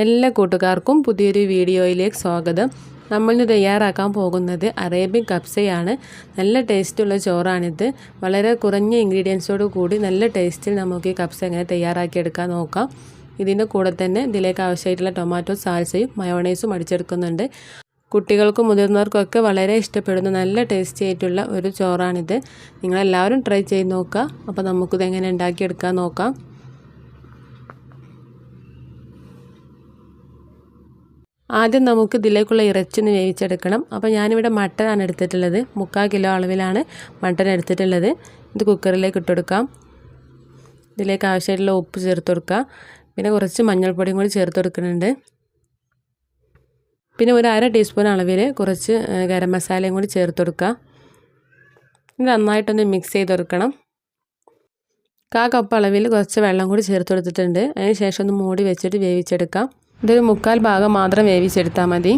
എല്ലാ കൂട്ടുകാർക്കും പുതിയൊരു വീഡിയോയിലേക്ക് സ്വാഗതം. നമ്മൾ ഇന്ന് തയ്യാറാക്കാൻ പോകുന്നത് അറേബ്യൻ കപ്സയാണ് നല്ല ടേസ്റ്റുള്ള ചോറാണിത്. വളരെ കുറഞ്ഞ ഇൻഗ്രീഡിയൻസോട് കൂടി നല്ല ടേസ്റ്റിൽ നമുക്ക് ഈ കപ്സ എങ്ങനെ തയ്യാറാക്കിയെടുക്കാൻ നോക്കാം. ഇതിന്റെ കൂടെ തന്നെ ഇതിലേക്ക് ആവശ്യമായിട്ടുള്ള ടൊമാറ്റോ സാൽസയും മയോണൈസും അടിച്ചെടുക്കുന്നുണ്ട്. കുട്ടികൾക്കും മുതിർന്നവർക്കൊക്കെ വളരെ ഇഷ്ടപ്പെടുന്ന നല്ല ടേസ്റ്റി ആയിട്ടുള്ള ഒരു ചോറാണിത്. നിങ്ങളെല്ലാവരും ട്രൈ ചെയ്ത് നോക്കുക. അപ്പോൾ നമുക്കിത് എങ്ങനെ ഉണ്ടാക്കിയെടുക്കാൻ നോക്കാം. ആദ്യം നമുക്ക് ഇതിലേക്കുള്ള ഇറച്ചിന്ന് വേവിച്ചെടുക്കണം. അപ്പോൾ ഞാനിവിടെ മട്ടനാണ് എടുത്തിട്ടുള്ളത്. മുക്കാൽ കിലോ അളവിലാണ് മട്ടൻ എടുത്തിട്ടുള്ളത്. ഇത് കുക്കറിലേക്ക് ഇട്ടെടുക്കാം ഇതിലേക്ക് ആവശ്യമായിട്ടുള്ള ഉപ്പ് ചേർത്ത് കൊടുക്കുക. പിന്നെ കുറച്ച് മഞ്ഞൾപ്പൊടിയും കൂടി ചേർത്ത് കൊടുക്കുന്നുണ്ട്. പിന്നെ ഒരു അര ടീസ്പൂൺ അളവിൽ കുറച്ച് ഗരം മസാലയും കൂടി ചേർത്ത് കൊടുക്കുക. നന്നായിട്ടൊന്ന് മിക്സ് ചെയ്ത് കൊടുക്കണം. കാ കപ്പ് അളവിൽ കുറച്ച് വെള്ളം കൂടി ചേർത്ത് കൊടുത്തിട്ടുണ്ട്. അതിന് ശേഷം ഒന്ന് മൂടി വെച്ചിട്ട് വേവിച്ചെടുക്കാം. ഇതൊരു മുക്കാൽ ഭാഗം മാത്രം വേവിച്ചെടുത്താൽ മതി.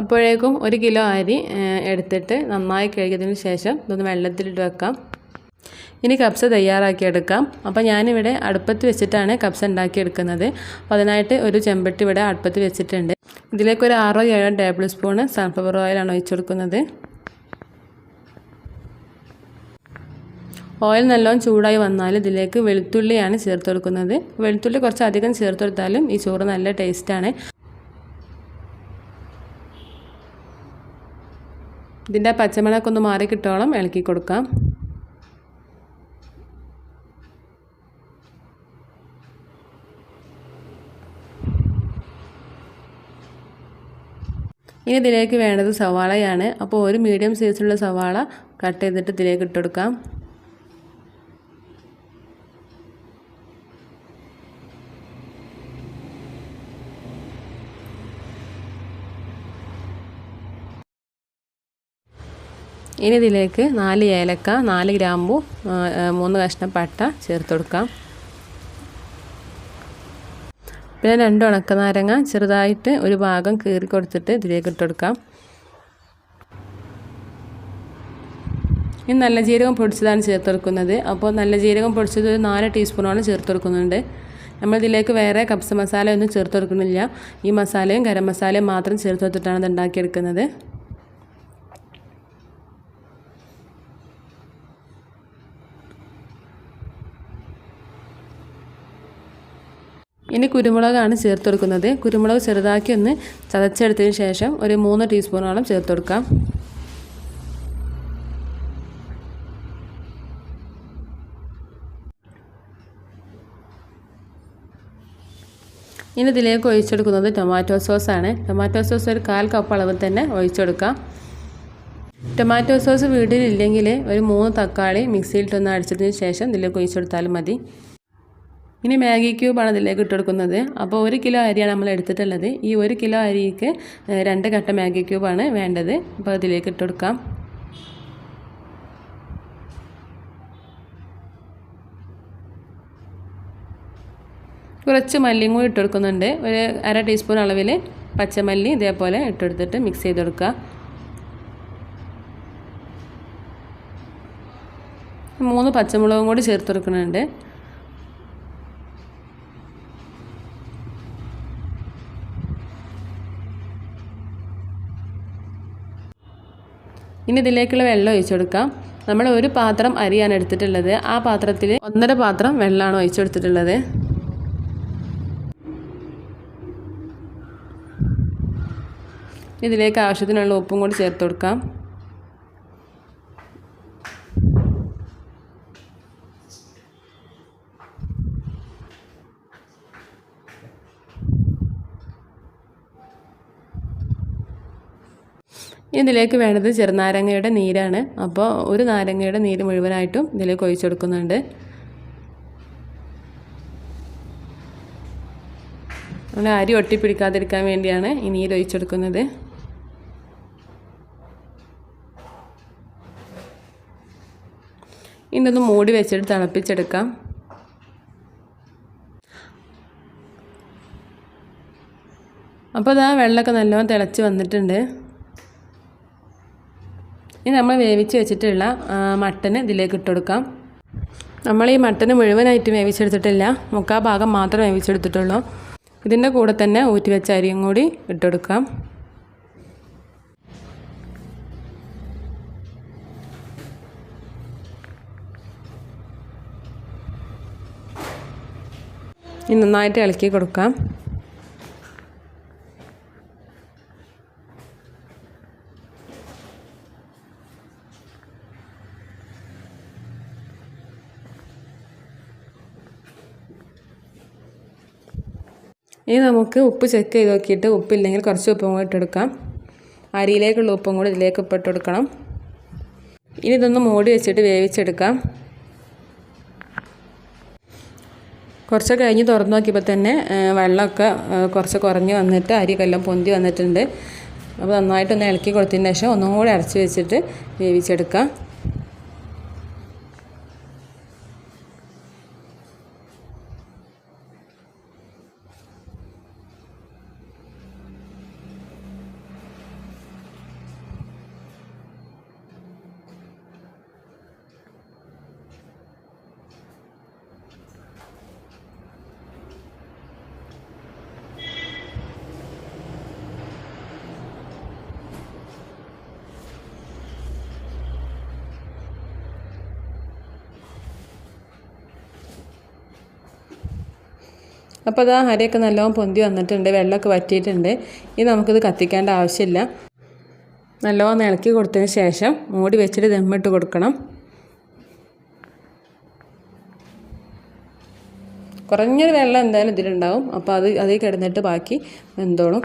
അപ്പോഴേക്കും ഒരു കിലോ അരി എടുത്തിട്ട് നന്നായി കഴുകിയതിന് ശേഷം ഇതൊന്ന് വെള്ളത്തിലിട്ട് വെക്കാം. ഇനി കപ്സ തയ്യാറാക്കിയെടുക്കാം. അപ്പോൾ ഞാനിവിടെ അടുപ്പത്ത് വെച്ചിട്ടാണ് കപ്സ ഉണ്ടാക്കിയെടുക്കുന്നത്. അപ്പോൾ അതിനായിട്ട് ഒരു ചെമ്പട്ടി ഇവിടെ അടുപ്പത്ത് വെച്ചിട്ടുണ്ട്. ഇതിലേക്ക് ഒരു ആറോ ഏഴോ ടേബിൾ സ്പൂണ് സൺഫ്ലവർ ഓയിലാണ് ഒഴിച്ചു കൊടുക്കുന്നത്. ഓയിൽ നല്ലോണം ചൂടായി വന്നാൽ ഇതിലേക്ക് വെളുത്തുള്ളിയാണ് ചേർത്ത് കൊടുക്കുന്നത് വെളുത്തുള്ളി കുറച്ച് അധികം ചേർത്ത് കൊടുത്താലും ഈ ചോറ് നല്ല ടേസ്റ്റാണ്. ഇതിന്റെ പച്ചമുളക് ഒന്ന് മാറി കിട്ടോളം ഇളക്കി കൊടുക്കാം. ഇനി ഇതിലേക്ക് വേണ്ടത് സവാളയാണ്. അപ്പോൾ ഒരു മീഡിയം സൈസുള്ള സവാള കട്ട് ചെയ്തിട്ട് ഇതിലേക്ക് ഇട്ടെടുക്കാം ഇനി ഇതിലേക്ക് നാല് ഏലക്ക നാല് ഗ്രാമ്പു മൂന്ന് കഷ്ണം പട്ട ചേർത്ത് കൊടുക്കാം. പിന്നെ രണ്ട് ഉണക്കനാരങ്ങ ചെറുതായിട്ട് ഒരു ഭാഗം കീറി കൊടുത്തിട്ട് ഇതിലേക്ക് ഇട്ട് കൊടുക്കാം. ഇനി നല്ല ജീരകം പൊടിച്ചതാണ് ചേർത്ത് കൊടുക്കുന്നത്. അപ്പോൾ നല്ല ജീരകം പൊടിച്ചത് ഒരു നാല് ടീസ്പൂണാണ് ചേർത്ത് കൊടുക്കുന്നുണ്ട്. നമ്മളിതിലേക്ക് വേറെ കപ്സ മസാല ഒന്നും ചേർത്ത് കൊടുക്കുന്നില്ല. ഈ മസാലയും ഗരം മസാലയും മാത്രം ചേർത്ത് കൊടുത്തിട്ടാണ് ഇത് ഉണ്ടാക്കിയെടുക്കുന്നത്. ഇനി കുരുമുളകാണ് ചേർത്ത് കൊടുക്കുന്നത്. കുരുമുളക് ചെറുതാക്കി ഒന്ന് ചതച്ചെടുത്തതിന് ശേഷം ഒരു മൂന്ന് ടീസ്പൂണോളം ചേർത്ത് കൊടുക്കാം. ഇനി ഇതിലേക്ക് ഒഴിച്ചെടുക്കുന്നത് ടൊമാറ്റോ സോസാണ്. ടൊമാറ്റോ സോസ് ഒരു കാൽ കപ്പ് അളവിൽ തന്നെ ഒഴിച്ചെടുക്കാം. ടൊമാറ്റോ സോസ് വീട്ടിലില്ലെങ്കിൽ ഒരു മൂന്ന് തക്കാളി മിക്സിയിലിട്ടൊന്ന് അടിച്ചതിന് ശേഷം ഇതിലേക്ക് ഒഴിച്ചെടുത്താലും മതി. ഇനി മാഗി ക്യൂബാണ് ഇതിലേക്ക് ഇട്ട് കൊടുക്കുന്നത്. അപ്പോൾ ഒരു കിലോ അരിയാണ് നമ്മൾ എടുത്തിട്ടുള്ളത്. ഈ ഒരു കിലോ അരിക്ക് രണ്ട് കട്ട മാഗി ക്യൂബാണ് വേണ്ടത്. അപ്പോൾ അതിലേക്ക് ഇട്ട് കൊടുക്കാം. കുറച്ച് മല്ലിയും കൂടി ഇട്ട് കൊടുക്കുന്നുണ്ട്. ഒരു അര ടീസ്പൂൺ അളവിൽ പച്ചമല്ലി ഇതേപോലെ ഇട്ടെടുത്തിട്ട് മിക്സ് ചെയ്ത് കൊടുക്കുക. മൂന്ന് പച്ചമുളകും കൂടി ചേർത്ത് കൊടുക്കുന്നുണ്ട്. ഇനി ഇതിലേക്കുള്ള വെള്ളം ഒഴിച്ചു കൊടുക്കാം നമ്മൾ ഒരു പാത്രം അരിയാണ് എടുത്തിട്ടുള്ളത്. ആ പാത്രത്തിൽ ഒന്നര പാത്രം വെള്ളമാണ് ഒഴിച്ചു കൊടുത്തിട്ടുള്ളത് ഇതിലേക്ക് ആവശ്യത്തിനുള്ള ഉപ്പും കൂടി ചേർത്ത് കൊടുക്കാം. ഇതിലേക്ക് വേണ്ടത് ചെറുനാരങ്ങയുടെ നീരാണ്. അപ്പോൾ ഒരു നാരങ്ങയുടെ നീര് മുഴുവനായിട്ടും ഇതിലേക്ക് ഒഴിച്ചു കൊടുക്കുന്നുണ്ട്. നമ്മൾ അരി ഒട്ടിപ്പിടിക്കാതിരിക്കാൻ വേണ്ടിയാണ് ഈ നീര് ഒഴിച്ചെടുക്കുന്നത് ഇതൊന്ന് മൂടി വെച്ചിട്ട് തിളപ്പിച്ചെടുക്കാം. അപ്പോൾ അതാ വെള്ളമൊക്കെ നല്ലോണം തിളച്ച് വന്നിട്ടുണ്ട്. ഇനി നമ്മൾ വേവിച്ച് വെച്ചിട്ടുള്ള മട്ടന് ഇതിലേക്ക് ഇട്ട് കൊടുക്കാം നമ്മൾ ഈ മട്ടന് മുഴുവനായിട്ട് വേവിച്ചെടുത്തിട്ടില്ല. മുക്കാൽ ഭാഗം മാത്രം വേവിച്ചെടുത്തിട്ടുള്ളൂ. ഇതിന്റെ കൂടെ തന്നെ ഊറ്റി വെച്ച അരിയും കൂടി ഇട്ടെടുക്കാം ഇനി നന്നായിട്ട് ഇളക്കി കൊടുക്കാം. ഇനി നമുക്ക് ഉപ്പ് ചെക്ക് ചെയ്ത് നോക്കിയിട്ട് ഉപ്പില്ലെങ്കിൽ കുറച്ച് ഉപ്പും കൂടി ഇട്ടെടുക്കാം അരിയിലേക്കുള്ള ഉപ്പും കൂടി ഇതിലേക്ക് ഉപ്പിട്ട് ഇനി ഇതൊന്ന് മൂടി വെച്ചിട്ട് വേവിച്ചെടുക്കാം. കുറച്ച് കഴിഞ്ഞ് തുറന്നു നോക്കിയപ്പോൾ തന്നെ വെള്ളമൊക്കെ കുറച്ച് കുറഞ്ഞ് വന്നിട്ട് അരിക്കെല്ലാം പൊന്തി വന്നിട്ടുണ്ട്. അപ്പോൾ നന്നായിട്ടൊന്ന് ഇളക്കി കൊടുത്തതിന് ശേഷം ഒന്നും കൂടി അടച്ച് വെച്ചിട്ട് വേവിച്ചെടുക്കാം. അപ്പോൾ അത് അരയൊക്കെ നല്ലോണം പൊന്തി വന്നിട്ടുണ്ട് വെള്ളമൊക്കെ വറ്റിയിട്ടുണ്ട്. ഇനി നമുക്കിത് കത്തിക്കേണ്ട ആവശ്യമില്ല. നല്ലോണം ഇളക്കി കൊടുത്തതിന് ശേഷം മൂടി വെച്ചിട്ട് ദമ്മിട്ട് കൊടുക്കണം. കുറഞ്ഞൊരു വെള്ളം എന്തായാലും ഇതിലുണ്ടാവും. അപ്പോൾ അത് അതിൽ കിടന്നിട്ട് ബാക്കി വെന്തോളും.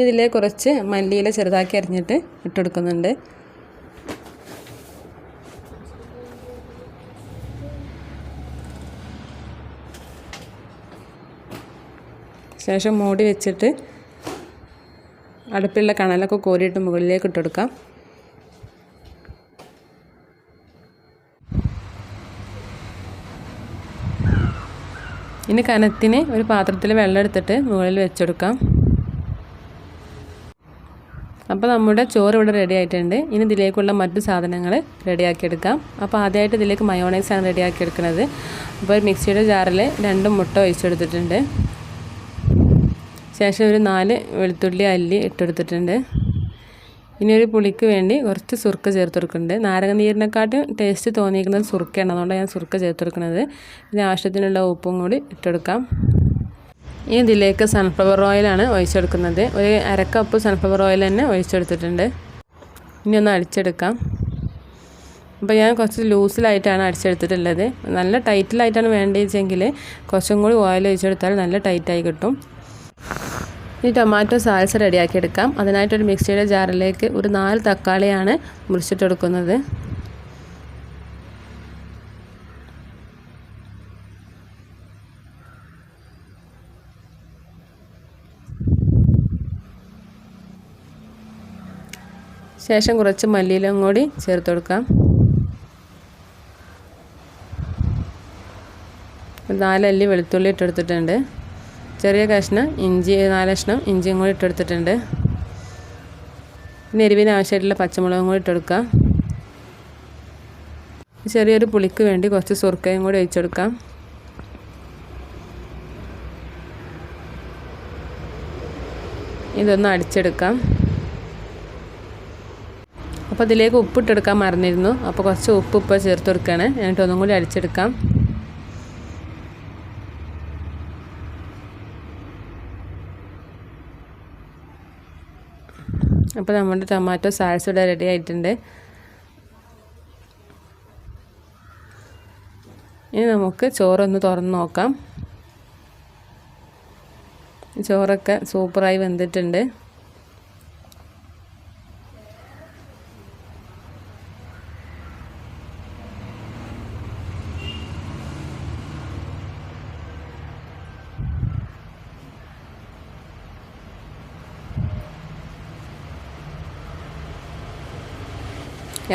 ഇതിലെ കുറച്ച് മല്ലിയില ചെറുതാക്കി അരിഞ്ഞിട്ട് ഇട്ടെടുക്കുന്നുണ്ട്. ശേഷം മൂടി വെച്ചിട്ട് അടുപ്പിലുള്ള കണലൊക്കെ കോരിയിട്ട് മുകളിലേക്ക് ഇട്ടെടുക്കാം. ഇനി കനത്തിന് ഒരു പാത്രത്തിൽ വെള്ളം എടുത്തിട്ട് മുകളിൽ വെച്ചെടുക്കാം. അപ്പോൾ നമ്മുടെ ചോറ് ഇവിടെ റെഡി ആയിട്ടുണ്ട്. ഇനി ഇതിലേക്കുള്ള മറ്റു സാധനങ്ങൾ റെഡിയാക്കിയെടുക്കാം അപ്പോൾ ആദ്യമായിട്ട് ഇതിലേക്ക് മയോണൈസാണ് റെഡിയാക്കി എടുക്കുന്നത്. അപ്പോൾ ഒരു മിക്സിയുടെ ജാറിൽ രണ്ട് മുട്ട ഒഴിച്ചെടുത്തിട്ടുണ്ട്. ശേഷം ഒരു നാല് വെളുത്തുള്ളി അല്ലി ഇട്ടെടുത്തിട്ടുണ്ട്. ഇനി ഒരു പുളിക്ക് വേണ്ടി കുറച്ച് സുർക്ക ചേർത്ത് കൊടുക്കുന്നുണ്ട്. നാരങ്ങ നീരിനെക്കാട്ടും ടേസ്റ്റ് തോന്നിയിരിക്കുന്നത് സുർക്കയാണ്. അതുകൊണ്ട് ഞാൻ സുർക്ക ചേർത്ത് കൊടുക്കുന്നത്. ഇതിന് ആവശ്യത്തിനുള്ള ഉപ്പും കൂടി ഇട്ടെടുക്കാം. ഇനി ഇതിലേക്ക് സൺഫ്ലവർ ഓയിലാണ് ഒഴിച്ചെടുക്കുന്നത്. ഒരു അരക്കപ്പ് സൺഫ്ലവർ ഓയിൽ തന്നെ ഒഴിച്ചെടുത്തിട്ടുണ്ട്. ഇനി ഒന്ന് അടിച്ചെടുക്കാം. അപ്പോൾ ഞാൻ കുറച്ച് ലൂസിലായിട്ടാണ് അടിച്ചെടുത്തിട്ടുള്ളത്. നല്ല ടൈറ്റിലായിട്ടാണ് വേണ്ടതെങ്കിൽ കുറച്ചും കൂടി ഓയിൽ ഒഴിച്ചെടുത്താൽ നല്ല ടൈറ്റായി കിട്ടും. ഇനി ടൊമാറ്റോ സാൽസ റെഡിയാക്കി എടുക്കാം. അതിനായിട്ടൊരു മിക്സിയുടെ ജാറിലേക്ക് ഒരു നാല് തക്കാളിയാണ് മുറിച്ചിട്ടെടുക്കുന്നത്. ശേഷം കുറച്ച് മല്ലിയിലും കൂടി ചേർത്ത് കൊടുക്കാം. നാലല്ലി വെളുത്തുള്ളി ഇട്ടെടുത്തിട്ടുണ്ട്. ചെറിയ കഷ്ണം ഇഞ്ചി നാല് കഷ്ണം ഇഞ്ചിയും കൂടി ഇട്ടെടുത്തിട്ടുണ്ട്. പിന്നെ എരിവിന് ആവശ്യമായിട്ടുള്ള പച്ചമുളകും കൂടി ഇട്ടെടുക്കാം. ചെറിയൊരു പുളിക്ക് വേണ്ടി കുറച്ച് സുർക്കയും കൂടി ഒഴിച്ചെടുക്കാം ഇതൊന്ന് അടിച്ചെടുക്കാം. അപ്പോൾ ഇതിലേക്ക് ഉപ്പിട്ടെടുക്കാൻ മറന്നിരുന്നു. അപ്പോൾ കുറച്ച് ഉപ്പ് ഇപ്പോൾ ചേർത്ത് കൊടുക്കുകയാണ് എന്നിട്ട് ഒന്നും കൂടി അരിച്ചെടുക്കാം അപ്പോൾ നമ്മുടെ ടൊമാറ്റോ സാൽസ് ഇവിടെ റെഡി ആയിട്ടുണ്ട്. ഇനി നമുക്ക് ചോറൊന്ന് തുറന്ന് നോക്കാം. ചോറൊക്കെ സൂപ്പറായി വെന്തിട്ടുണ്ട്.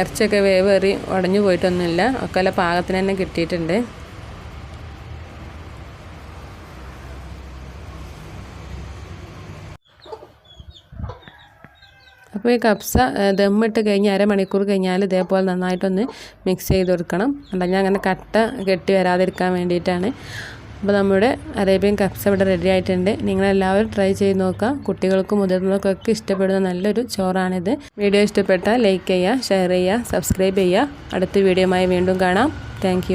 ഇറച്ചിയൊക്കെ വേവേറി ഉടഞ്ഞു പോയിട്ടൊന്നുമില്ല. ഒക്കെ അല്ല പാകത്തിന് തന്നെ കിട്ടിയിട്ടുണ്ട്. അപ്പോൾ ഈ കപ്സ ദമ്മിട്ട് കഴിഞ്ഞ് അരമണിക്കൂർ കഴിഞ്ഞാൽ ഇതേപോലെ നന്നായിട്ടൊന്ന് മിക്സ് ചെയ്ത് കൊടുക്കണം. അല്ലെങ്കിൽ അങ്ങനെ കട്ട കെട്ടി വരാതിരിക്കാൻ വേണ്ടിയിട്ടാണ്. അപ്പോൾ നമ്മുടെ അറേബ്യൻ കപ്സ് ഇവിടെ റെഡി ആയിട്ടുണ്ട്. നിങ്ങളെല്ലാവരും ട്രൈ ചെയ്ത് നോക്കുക. കുട്ടികൾക്കും മുതിർന്നവർക്കൊക്കെ ഇഷ്ടപ്പെടുന്ന നല്ലൊരു ചോറാണിത്. വീഡിയോ ഇഷ്ടപ്പെട്ടാൽ ലൈക്ക് ചെയ്യുക ഷെയർ ചെയ്യുക സബ്സ്ക്രൈബ് ചെയ്യുക. അടുത്ത വീഡിയോയുമായി വീണ്ടും കാണാം. താങ്ക്